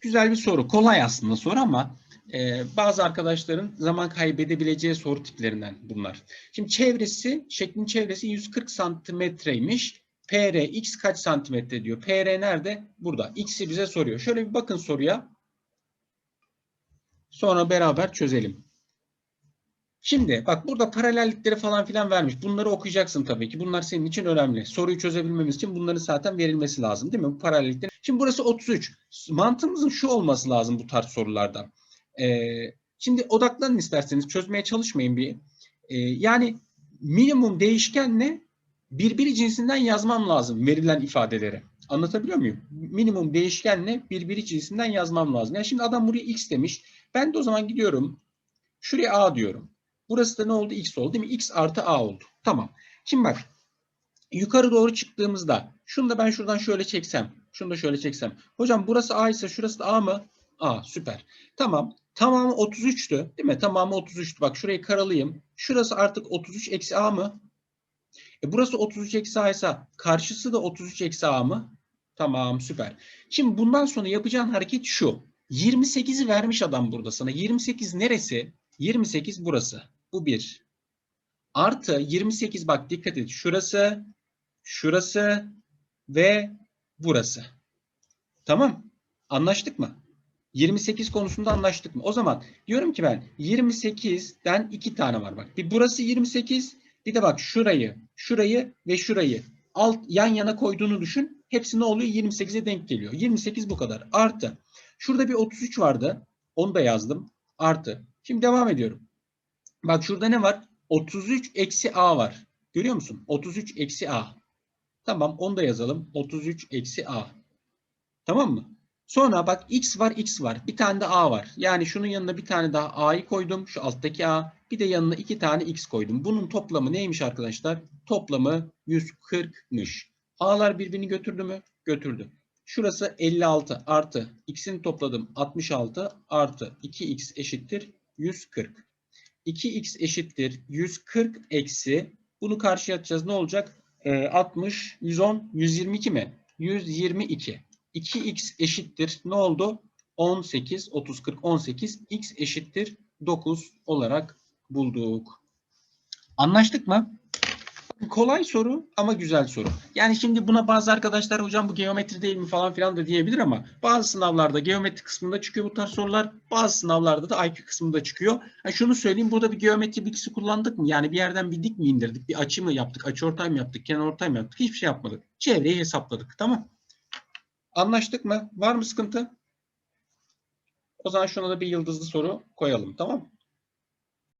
Güzel bir soru. Kolay aslında soru ama e, bazı arkadaşların zaman kaybedebileceği soru tiplerinden bunlar. Şimdi çevresi, şeklin çevresi 140 santimetreymiş. PR x kaç santimetre diyor. PR nerede? Burada. X'i bize soruyor. Şöyle bir bakın soruya. Sonra beraber çözelim. Şimdi bak burada paralellikleri falan filan vermiş. Bunları okuyacaksın tabii ki. Bunlar senin için önemli. Soruyu çözebilmemiz için bunların zaten verilmesi lazım değil mi? Bu paralellikler. Şimdi burası 33. Mantığımızın şu olması lazım bu tarz sorularda. Ee, şimdi odaklanın isterseniz. Çözmeye çalışmayın bir. Ee, yani minimum değişkenle birbiri cinsinden yazmam lazım verilen ifadeleri. Anlatabiliyor muyum? Minimum değişkenle birbiri cinsinden yazmam lazım. Yani şimdi adam buraya x demiş. Ben de o zaman gidiyorum. Şuraya a diyorum. Burası da ne oldu? X oldu değil mi? X artı A oldu. Tamam. Şimdi bak. Yukarı doğru çıktığımızda şunu da ben şuradan şöyle çeksem. Şunu da şöyle çeksem. Hocam burası A ise şurası da A mı? A süper. Tamam. Tamamı 33'tü. Değil mi? Tamamı 33'tü. Bak şurayı karalayayım. Şurası artık 33 eksi A mı? E burası 33 eksi A ise karşısı da 33 eksi A mı? Tamam süper. Şimdi bundan sonra yapacağın hareket şu. 28'i vermiş adam burada sana. 28 neresi? 28 burası. Bu bir. Artı 28 bak dikkat et. Şurası, şurası ve burası. Tamam. Anlaştık mı? 28 konusunda anlaştık mı? O zaman diyorum ki ben 28'den iki tane var bak. Bir burası 28, bir de bak şurayı, şurayı ve şurayı alt yan yana koyduğunu düşün. Hepsi ne oluyor? 28'e denk geliyor. 28 bu kadar. Artı. Şurada bir 33 vardı. Onu da yazdım. Artı. Şimdi devam ediyorum. Bak şurada ne var? 33 eksi a var. Görüyor musun? 33 eksi a. Tamam onu da yazalım. 33 eksi a. Tamam mı? Sonra bak x var x var. Bir tane de a var. Yani şunun yanına bir tane daha a'yı koydum. Şu alttaki a. Bir de yanına iki tane x koydum. Bunun toplamı neymiş arkadaşlar? Toplamı 140'mış. A'lar birbirini götürdü mü? Götürdü. Şurası 56 artı x'ini topladım 66 artı 2x eşittir 140. 2x eşittir 140 eksi bunu karşıya atacağız ne olacak? Ee, 60, 110, 122 mi? 122. 2x eşittir ne oldu? 18, 30, 40, 18. x eşittir 9 olarak bulduk. Anlaştık mı? Kolay soru ama güzel soru. Yani şimdi buna bazı arkadaşlar hocam bu geometri değil mi falan filan da diyebilir ama bazı sınavlarda geometri kısmında çıkıyor bu tarz sorular. Bazı sınavlarda da IQ kısmında çıkıyor. Ha şunu söyleyeyim burada bir geometri bilgisi kullandık mı? Yani bir yerden bir dik mi indirdik? Bir açı mı yaptık? Açı ortay mı yaptık? Kenar ortay mı yaptık? Hiçbir şey yapmadık. Çevreyi hesapladık. Tamam. Anlaştık mı? Var mı sıkıntı? O zaman şuna da bir yıldızlı soru koyalım. Tamam